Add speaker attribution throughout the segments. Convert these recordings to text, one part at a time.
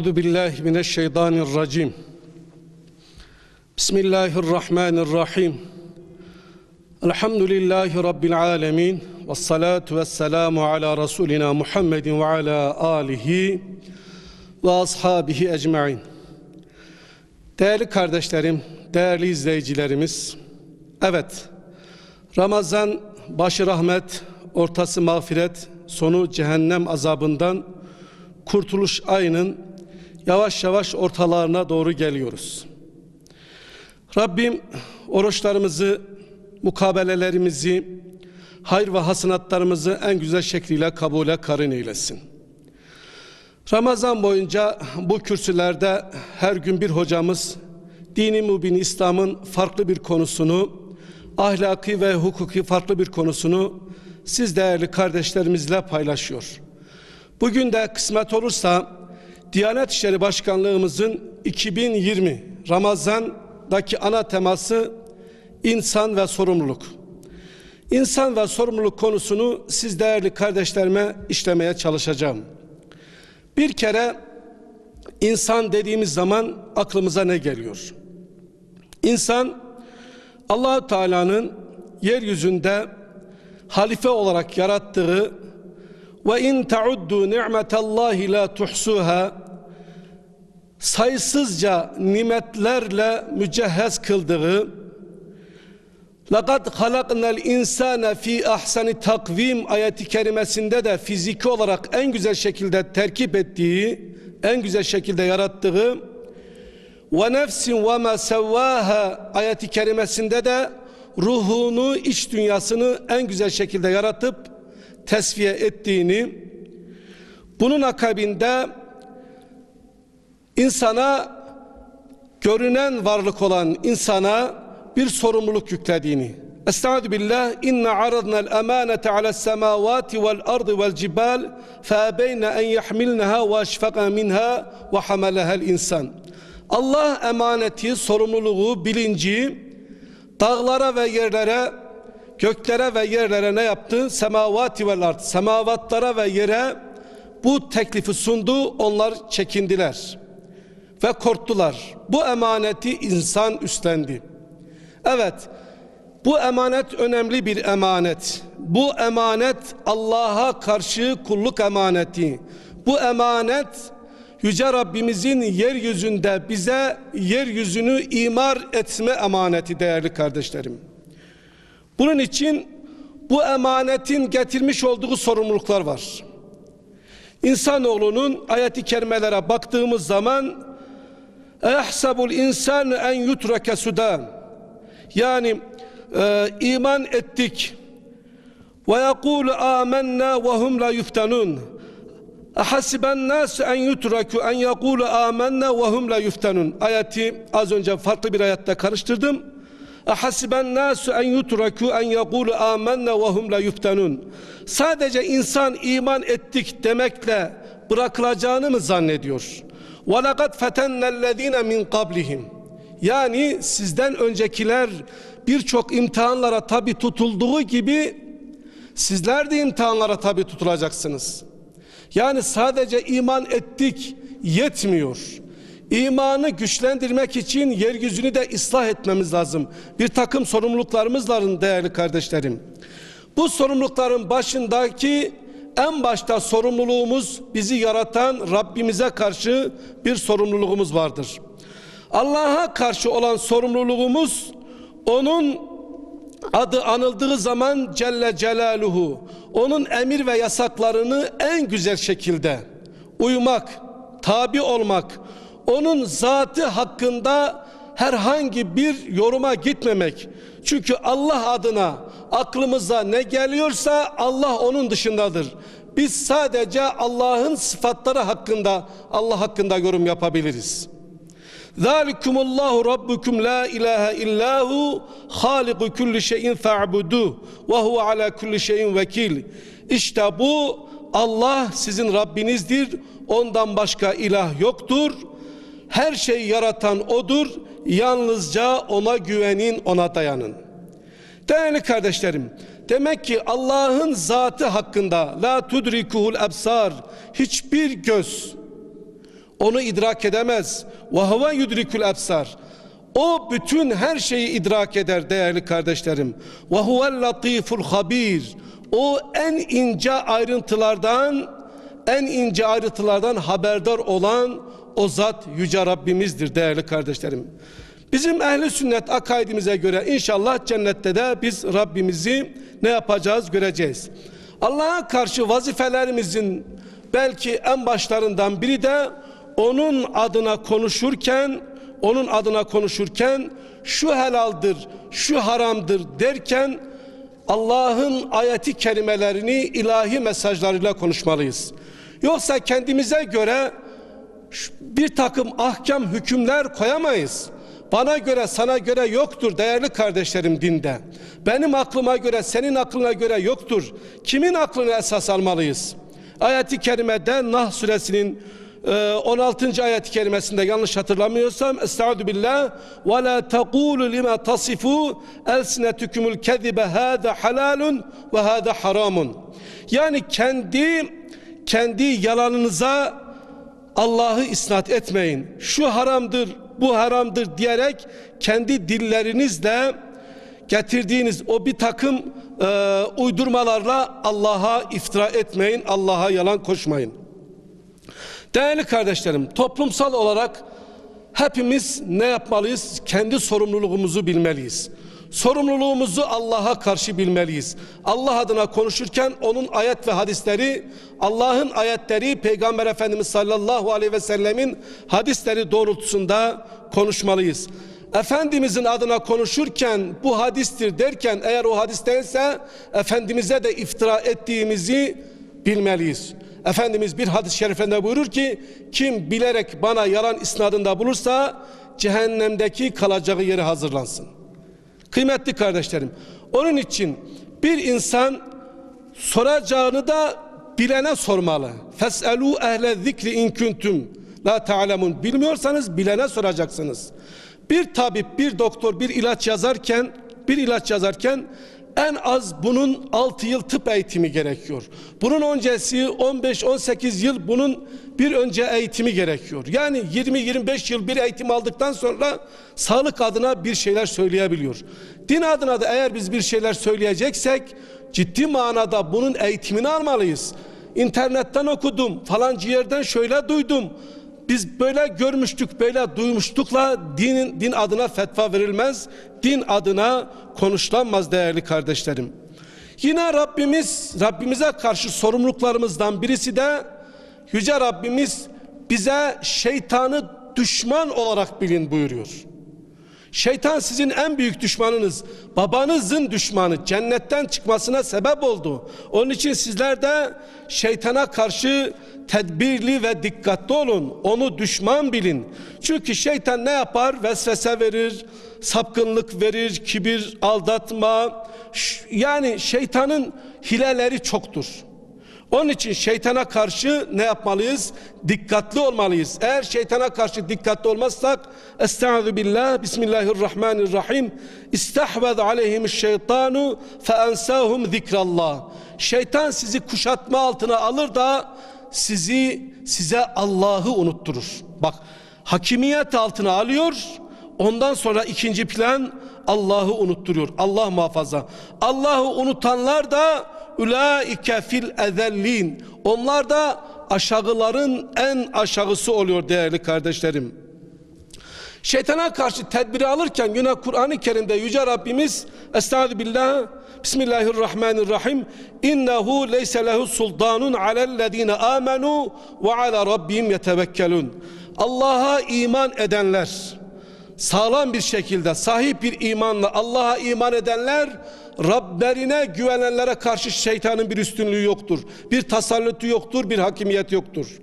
Speaker 1: Euzu billahi mineşşeytanirracim. Bismillahirrahmanirrahim. Elhamdülillahi rabbil alamin. Ves salatu vesselamu ala rasulina Muhammedin ve ala alihi ve ashabihi ecmaîn. Değerli kardeşlerim, değerli izleyicilerimiz. Evet. Ramazan başı rahmet, ortası mağfiret, sonu cehennem azabından kurtuluş ayının yavaş yavaş ortalarına doğru geliyoruz. Rabbim oruçlarımızı, mukabelelerimizi, hayır ve hasenatlarımızı en güzel şekliyle kabule karın eylesin. Ramazan boyunca bu kürsülerde her gün bir hocamız dini mübin İslam'ın farklı bir konusunu, ahlaki ve hukuki farklı bir konusunu siz değerli kardeşlerimizle paylaşıyor. Bugün de kısmet olursa Diyanet İşleri Başkanlığımızın 2020 Ramazan'daki ana teması insan ve sorumluluk. İnsan ve sorumluluk konusunu siz değerli kardeşlerime işlemeye çalışacağım. Bir kere insan dediğimiz zaman aklımıza ne geliyor? İnsan allah Teala'nın yeryüzünde halife olarak yarattığı ve in tauddu ni'metallahi la tuhsuha sayısızca nimetlerle mücehhez kıldığı لَقَدْ خَلَقْنَا الْاِنْسَانَ ف۪ي ahsani takvim ayeti kerimesinde de fiziki olarak en güzel şekilde terkip ettiği, en güzel şekilde yarattığı ve nefsin ve ma sevvaha ayeti kerimesinde de ruhunu, iç dünyasını en güzel şekilde yaratıp tesviye ettiğini, bunun akabinde insana görünen varlık olan insana bir sorumluluk yüklediğini. Estaizu billah inna aradna'l emanete ale's semavati vel ardı vel cibal febeyne en yahmilnaha ve eşfaka minha ve hamalaha'l insan. Allah emaneti, sorumluluğu, bilinci dağlara ve yerlere göklere ve yerlere ne yaptı? Semavati vel ard. Semavatlara ve yere bu teklifi sundu. Onlar çekindiler ve korktular. Bu emaneti insan üstlendi. Evet, bu emanet önemli bir emanet. Bu emanet Allah'a karşı kulluk emaneti. Bu emanet Yüce Rabbimizin yeryüzünde bize yeryüzünü imar etme emaneti değerli kardeşlerim. Bunun için bu emanetin getirmiş olduğu sorumluluklar var. İnsanoğlunun ayeti kerimelere baktığımız zaman ehsabul insan en yutrake sudan yani e, iman ettik. ve yekulu amennâ ve hum la yuftanun Ahasiben nas en yutraku en yekulu amennâ ve hum la yuftanun ayeti az önce farklı bir ayette karıştırdım. Ahasiben nasu en yutraku en yekulu amennâ ve hum la yuftanun Sadece insan iman ettik demekle bırakılacağını mı zannediyor? وَلَقَدْ فَتَنَّ الَّذ۪ينَ مِنْ قَبْلِهِمْ Yani sizden öncekiler birçok imtihanlara tabi tutulduğu gibi sizler de imtihanlara tabi tutulacaksınız. Yani sadece iman ettik yetmiyor. İmanı güçlendirmek için yeryüzünü de ıslah etmemiz lazım. Bir takım sorumluluklarımız var değerli kardeşlerim. Bu sorumlulukların başındaki en başta sorumluluğumuz bizi yaratan Rabbimize karşı bir sorumluluğumuz vardır. Allah'a karşı olan sorumluluğumuz onun adı anıldığı zaman Celle Celaluhu onun emir ve yasaklarını en güzel şekilde uymak, tabi olmak, onun zatı hakkında herhangi bir yoruma gitmemek. Çünkü Allah adına aklımıza ne geliyorsa Allah onun dışındadır. Biz sadece Allah'ın sıfatları hakkında Allah hakkında yorum yapabiliriz. Zalikumullahu rabbukum la ilahe illahu haliku kulli şeyin fa'budu ve huve ala kulli şeyin vekil. İşte bu Allah sizin Rabbinizdir. Ondan başka ilah yoktur. Her şeyi yaratan odur. Yalnızca ona güvenin, ona dayanın. Değerli kardeşlerim, demek ki Allah'ın zatı hakkında la tudrikuhul absar hiçbir göz onu idrak edemez. Ve huve yudrikul absar. O bütün her şeyi idrak eder değerli kardeşlerim. Ve huvel latiful habir. O en ince ayrıntılardan en ince ayrıntılardan haberdar olan o zat yüce Rabbimizdir değerli kardeşlerim. Bizim ehli sünnet akaidimize göre inşallah cennette de biz Rabbimizi ne yapacağız göreceğiz. Allah'a karşı vazifelerimizin belki en başlarından biri de onun adına konuşurken onun adına konuşurken şu helaldir, şu haramdır derken Allah'ın ayeti kerimelerini ilahi mesajlarıyla konuşmalıyız. Yoksa kendimize göre bir takım ahkam hükümler koyamayız. Bana göre sana göre yoktur değerli kardeşlerim dinde. Benim aklıma göre senin aklına göre yoktur. Kimin aklını esas almalıyız? Ayeti kerimede Nah suresinin 16. ayet-i kerimesinde yanlış hatırlamıyorsam Estaizu billah ve la taqulu lima tasifu elsinetukumul kezibe hâzâ halalun ve hâzâ haramun yani kendi kendi yalanınıza Allah'ı isnat etmeyin şu haramdır bu haramdır diyerek kendi dillerinizle getirdiğiniz o bir takım e, uydurmalarla Allah'a iftira etmeyin Allah'a yalan koşmayın Değerli kardeşlerim, toplumsal olarak hepimiz ne yapmalıyız? Kendi sorumluluğumuzu bilmeliyiz. Sorumluluğumuzu Allah'a karşı bilmeliyiz. Allah adına konuşurken onun ayet ve hadisleri, Allah'ın ayetleri, Peygamber Efendimiz sallallahu aleyhi ve sellemin hadisleri doğrultusunda konuşmalıyız. Efendimizin adına konuşurken bu hadistir derken eğer o hadis değilse Efendimiz'e de iftira ettiğimizi bilmeliyiz. Efendimiz bir hadis-i şerifinde buyurur ki kim bilerek bana yalan isnadında bulursa cehennemdeki kalacağı yeri hazırlansın. Kıymetli kardeşlerim onun için bir insan soracağını da bilene sormalı. Feselu ehle zikri in kuntum la ta'lemun. Bilmiyorsanız bilene soracaksınız. Bir tabip, bir doktor bir ilaç yazarken, bir ilaç yazarken en az bunun 6 yıl tıp eğitimi gerekiyor. Bunun öncesi 15-18 yıl bunun bir önce eğitimi gerekiyor. Yani 20-25 yıl bir eğitim aldıktan sonra sağlık adına bir şeyler söyleyebiliyor. Din adına da eğer biz bir şeyler söyleyeceksek ciddi manada bunun eğitimini almalıyız. İnternetten okudum, falanca yerden şöyle duydum. Biz böyle görmüştük, böyle duymuştukla dinin din adına fetva verilmez. Din adına konuşlanmaz değerli kardeşlerim. Yine Rabbimiz, Rabbimize karşı sorumluluklarımızdan birisi de Yüce Rabbimiz bize şeytanı düşman olarak bilin buyuruyor. Şeytan sizin en büyük düşmanınız, babanızın düşmanı, cennetten çıkmasına sebep oldu. Onun için sizler de şeytana karşı tedbirli ve dikkatli olun. Onu düşman bilin. Çünkü şeytan ne yapar? Vesvese verir, sapkınlık verir, kibir, aldatma. Yani şeytanın hileleri çoktur. Onun için şeytana karşı ne yapmalıyız? Dikkatli olmalıyız. Eğer şeytana karşı dikkatli olmazsak Estaizu billah Bismillahirrahmanirrahim İstahvez aleyhim şeytanu fe ensahum zikrallah Şeytan sizi kuşatma altına alır da sizi size Allah'ı unutturur. Bak hakimiyet altına alıyor ondan sonra ikinci plan Allah'ı unutturuyor. Allah muhafaza. Allah'ı unutanlar da ulaike fil ezellin. Onlar da aşağıların en aşağısı oluyor değerli kardeşlerim. Şeytana karşı tedbiri alırken yine Kur'an-ı Kerim'de Yüce Rabbimiz Estaizu billah Bismillahirrahmanirrahim İnnehu leyse lehu sultanun alellezine amenu ve ala rabbihim yetevekkelun Allah'a iman edenler sağlam bir şekilde sahip bir imanla Allah'a iman edenler Rablerine güvenenlere karşı şeytanın bir üstünlüğü yoktur. Bir tasallutu yoktur, bir hakimiyet yoktur.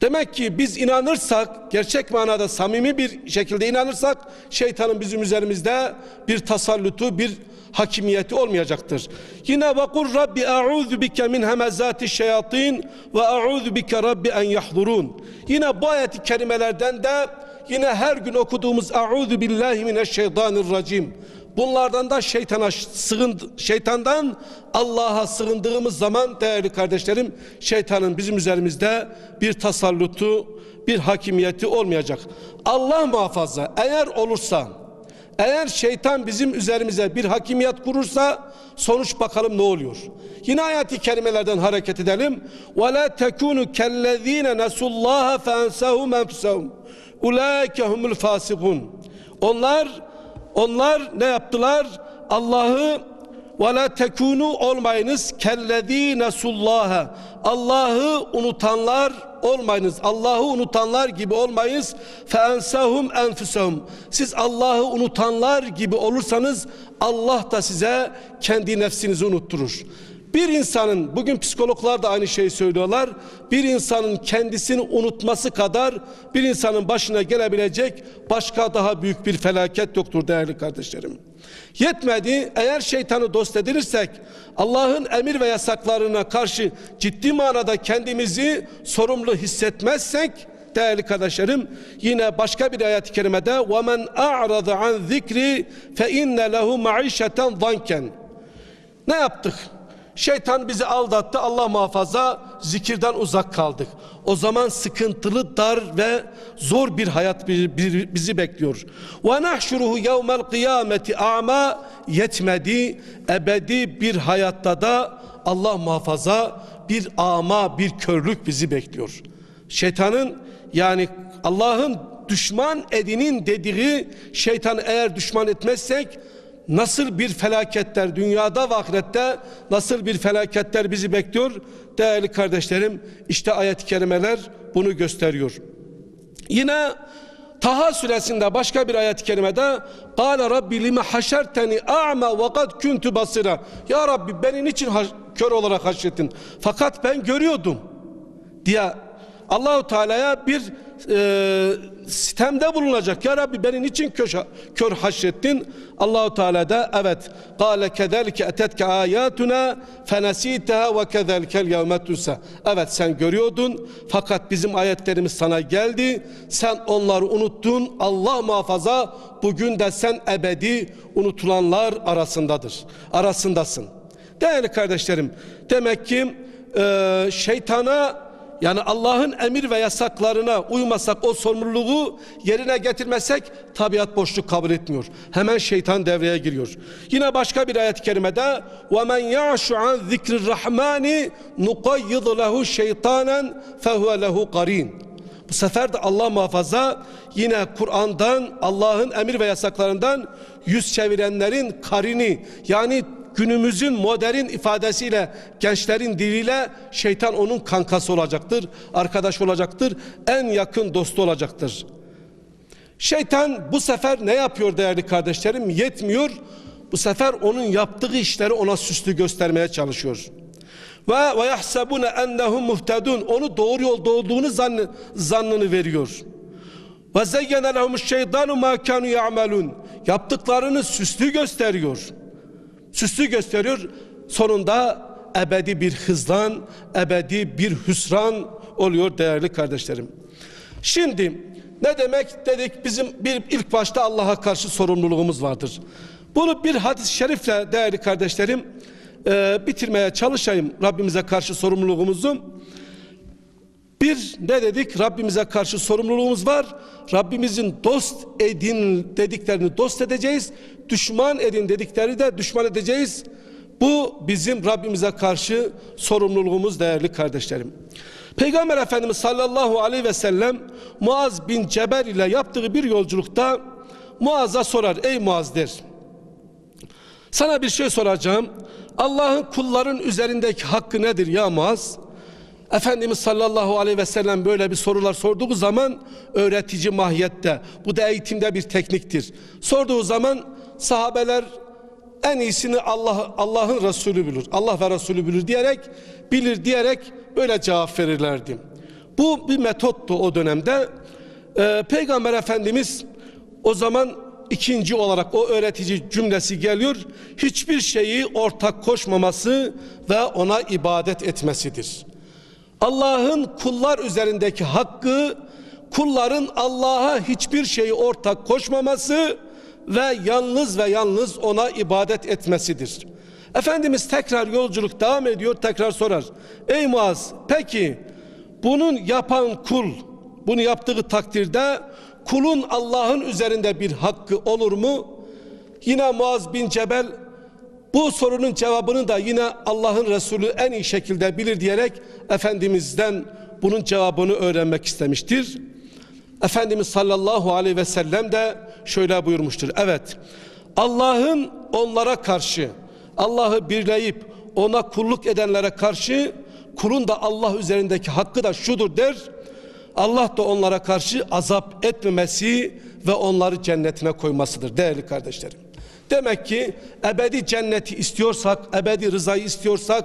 Speaker 1: Demek ki biz inanırsak, gerçek manada samimi bir şekilde inanırsak şeytanın bizim üzerimizde bir tasallutu, bir hakimiyeti olmayacaktır. Yine vakur Rabbi a'udhu bike min hemezati şeyatin ve a'udhu bike Rabbi en yahdurun. Yine bu ayeti kerimelerden de yine her gün okuduğumuz a'udhu billahi mineşşeytanirracim. Bunlardan da şeytana sığın şeytandan Allah'a sığındığımız zaman değerli kardeşlerim şeytanın bizim üzerimizde bir tasallutu, bir hakimiyeti olmayacak. Allah muhafaza eğer olursa eğer şeytan bizim üzerimize bir hakimiyet kurursa sonuç bakalım ne oluyor. Yine ayet-i kerimelerden hareket edelim. Ve la tekunu kellezine nesullaha fensahum enfsahum. Ulaike humul fasikun. Onlar onlar ne yaptılar? Allah'ı ve la tekunu olmayınız kellezine sullaha. Allah'ı unutanlar olmayınız. Allah'ı unutanlar gibi olmayınız. Fe ensahum enfusahum. Siz Allah'ı unutanlar gibi olursanız Allah da size kendi nefsinizi unutturur. Bir insanın bugün psikologlar da aynı şeyi söylüyorlar. Bir insanın kendisini unutması kadar bir insanın başına gelebilecek başka daha büyük bir felaket yoktur değerli kardeşlerim. Yetmedi eğer şeytanı dost edinirsek Allah'ın emir ve yasaklarına karşı ciddi manada kendimizi sorumlu hissetmezsek değerli kardeşlerim yine başka bir ayet-i kerimede وَمَنْ أَعْرَضَ عَنْ ذِكْرِ فَاِنَّ لَهُ مَعِيشَةً ضَنْكًا Ne yaptık? Şeytan bizi aldattı. Allah muhafaza zikirden uzak kaldık. O zaman sıkıntılı, dar ve zor bir hayat bizi bekliyor. Ve nahşuruhu yevmel kıyameti ama yetmedi. Ebedi bir hayatta da Allah muhafaza bir ama, bir körlük bizi bekliyor. Şeytanın yani Allah'ın düşman edinin dediği şeytan eğer düşman etmezsek nasıl bir felaketler dünyada ve ahirette nasıl bir felaketler bizi bekliyor? Değerli kardeşlerim işte ayet-i kerimeler bunu gösteriyor. Yine Taha suresinde başka bir ayet-i kerimede Rabbi lime haşerteni a'ma ve kad kuntu basira. Ya Rabbi beni niçin kör olarak haşrettin? Fakat ben görüyordum diye Allahu Teala'ya bir e, sitemde bulunacak. Ya Rabbi beni niçin kör, kör haşrettin? Allahu Teala da evet. Kale kezelike etetke ayatuna fenesiteha ve kezelikel yevme tunsa. Evet sen görüyordun fakat bizim ayetlerimiz sana geldi. Sen onları unuttun. Allah muhafaza bugün de sen ebedi unutulanlar arasındadır. Arasındasın. Değerli kardeşlerim demek ki e, şeytana yani Allah'ın emir ve yasaklarına uymasak o sorumluluğu yerine getirmesek tabiat boşluk kabul etmiyor. Hemen şeytan devreye giriyor. Yine başka bir ayet-i kerimede وَمَنْ يَعْشُ عَنْ ذِكْرِ الرَّحْمَانِ نُقَيِّضُ لَهُ شَيْطَانًا فَهُوَ لَهُ قَرِينَ bu sefer de Allah muhafaza yine Kur'an'dan Allah'ın emir ve yasaklarından yüz çevirenlerin karini yani günümüzün modern ifadesiyle gençlerin diliyle şeytan onun kankası olacaktır, arkadaş olacaktır, en yakın dostu olacaktır. Şeytan bu sefer ne yapıyor değerli kardeşlerim? Yetmiyor. Bu sefer onun yaptığı işleri ona süslü göstermeye çalışıyor. Ve ve yahsabune ennehum muhtedun. Onu doğru yolda olduğunu zannı, zannını veriyor. Ve zeyyene lehumuş şeytanu ma kanu ya'melun. Yaptıklarını süslü gösteriyor süslü gösteriyor. Sonunda ebedi bir hızlan, ebedi bir hüsran oluyor değerli kardeşlerim. Şimdi ne demek dedik bizim bir ilk başta Allah'a karşı sorumluluğumuz vardır. Bunu bir hadis-i şerifle değerli kardeşlerim e, bitirmeye çalışayım Rabbimize karşı sorumluluğumuzu. Bir ne dedik? Rabbimize karşı sorumluluğumuz var. Rabbimizin dost edin dediklerini dost edeceğiz. Düşman edin dedikleri de düşman edeceğiz. Bu bizim Rabbimize karşı sorumluluğumuz değerli kardeşlerim. Peygamber Efendimiz sallallahu aleyhi ve sellem Muaz bin Cebel ile yaptığı bir yolculukta Muaz'a sorar. Ey Muaz der. Sana bir şey soracağım. Allah'ın kulların üzerindeki hakkı nedir ya Muaz? Efendimiz sallallahu aleyhi ve sellem böyle bir sorular sorduğu zaman öğretici mahiyette bu da eğitimde bir tekniktir. Sorduğu zaman sahabeler en iyisini Allah Allah'ın Resulü bilir. Allah ve Resulü bilir diyerek bilir diyerek böyle cevap verirlerdi. Bu bir metottu o dönemde. Ee, Peygamber Efendimiz o zaman ikinci olarak o öğretici cümlesi geliyor. Hiçbir şeyi ortak koşmaması ve ona ibadet etmesidir. Allah'ın kullar üzerindeki hakkı kulların Allah'a hiçbir şeyi ortak koşmaması ve yalnız ve yalnız ona ibadet etmesidir. Efendimiz tekrar yolculuk devam ediyor tekrar sorar. Ey Muaz peki bunun yapan kul bunu yaptığı takdirde kulun Allah'ın üzerinde bir hakkı olur mu? Yine Muaz bin Cebel bu sorunun cevabını da yine Allah'ın Resulü en iyi şekilde bilir diyerek Efendimiz'den bunun cevabını öğrenmek istemiştir. Efendimiz sallallahu aleyhi ve sellem de şöyle buyurmuştur. Evet Allah'ın onlara karşı Allah'ı birleyip ona kulluk edenlere karşı kulun da Allah üzerindeki hakkı da şudur der. Allah da onlara karşı azap etmemesi ve onları cennetine koymasıdır değerli kardeşlerim. Demek ki ebedi cenneti istiyorsak, ebedi rızayı istiyorsak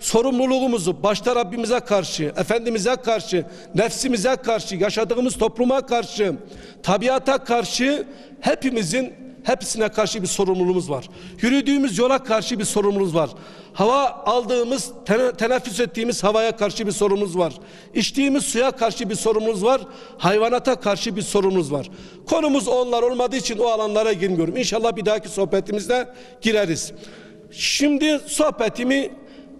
Speaker 1: sorumluluğumuzu başta Rabbimize karşı, Efendimiz'e karşı, nefsimize karşı, yaşadığımız topluma karşı, tabiata karşı hepimizin hepsine karşı bir sorumluluğumuz var. Yürüdüğümüz yola karşı bir sorumluluğumuz var. Hava aldığımız, tene- teneffüs ettiğimiz havaya karşı bir sorumluluğumuz var. İçtiğimiz suya karşı bir sorumluluğumuz var. Hayvanata karşı bir sorumluluğumuz var. Konumuz onlar olmadığı için o alanlara girmiyorum. İnşallah bir dahaki sohbetimizde gireriz. Şimdi sohbetimi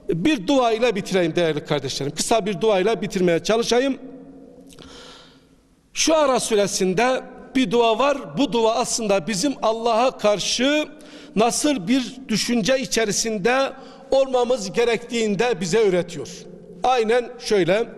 Speaker 1: bir dua ile bitireyim değerli kardeşlerim. Kısa bir dua ile bitirmeye çalışayım. Şu ara süresinde bir dua var. Bu dua aslında bizim Allah'a karşı nasıl bir düşünce içerisinde olmamız gerektiğinde bize öğretiyor. Aynen şöyle.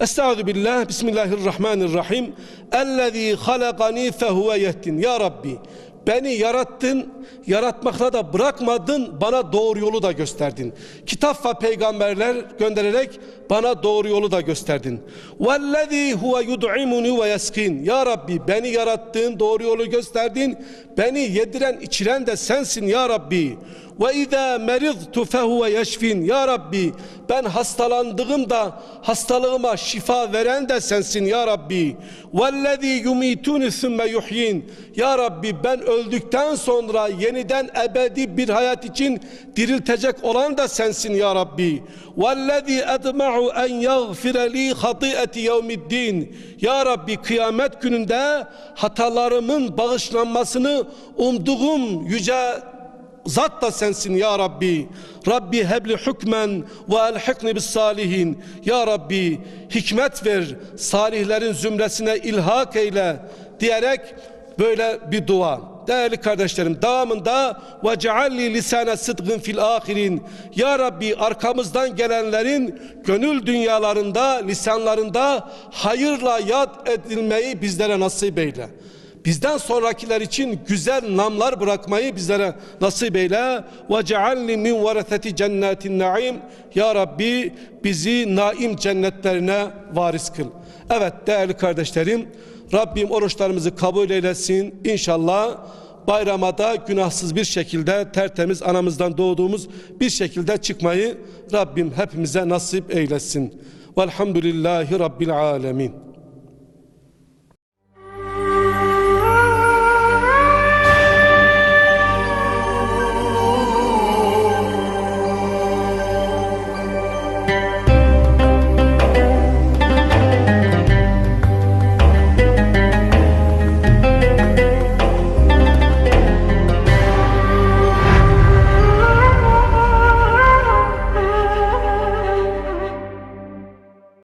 Speaker 1: Estaizu billah, Bismillahirrahmanirrahim. Ellezî halakani fehuve yehdin. Ya Rabbi, Beni yarattın, yaratmakla da bırakmadın, bana doğru yolu da gösterdin. Kitap ve peygamberler göndererek bana doğru yolu da gösterdin. Vellezî huve yud'imuni ve yeskin. Ya Rabbi beni yarattın, doğru yolu gösterdin. Beni yediren, içiren de sensin ya Rabbi. Ve izâ meriztu fehuve yeşfin. Ya Rabbi ben hastalandığımda hastalığıma şifa veren de sensin ya Rabbi. Vellezî yumituni sümme yuhyin. Ya Rabbi ben öldükten sonra yeniden ebedi bir hayat için diriltecek olan da sensin ya Rabbi. Vellezî edma'u en yaghfire li hati'eti yevmiddin. Ya Rabbi kıyamet gününde hatalarımın bağışlanmasını umduğum yüce Zat da sensin ya Rabbi. Rabbi hebli hükmen ve elhikni bis salihin. Ya Rabbi hikmet ver, salihlerin zümresine ilhak eyle diyerek böyle bir dua. Değerli kardeşlerim devamında ve cealli lisane sıdgın fil ahirin. Ya Rabbi arkamızdan gelenlerin gönül dünyalarında, lisanlarında hayırla yad edilmeyi bizlere nasip eyle. Bizden sonrakiler için güzel namlar bırakmayı bizlere nasip eyle. Ve cealni min vareseti cennetin naim. Ya Rabbi bizi naim cennetlerine varis kıl. Evet değerli kardeşlerim Rabbim oruçlarımızı kabul eylesin. İnşallah bayrama da günahsız bir şekilde tertemiz anamızdan doğduğumuz bir şekilde çıkmayı Rabbim hepimize nasip eylesin. Velhamdülillahi Rabbil alemin.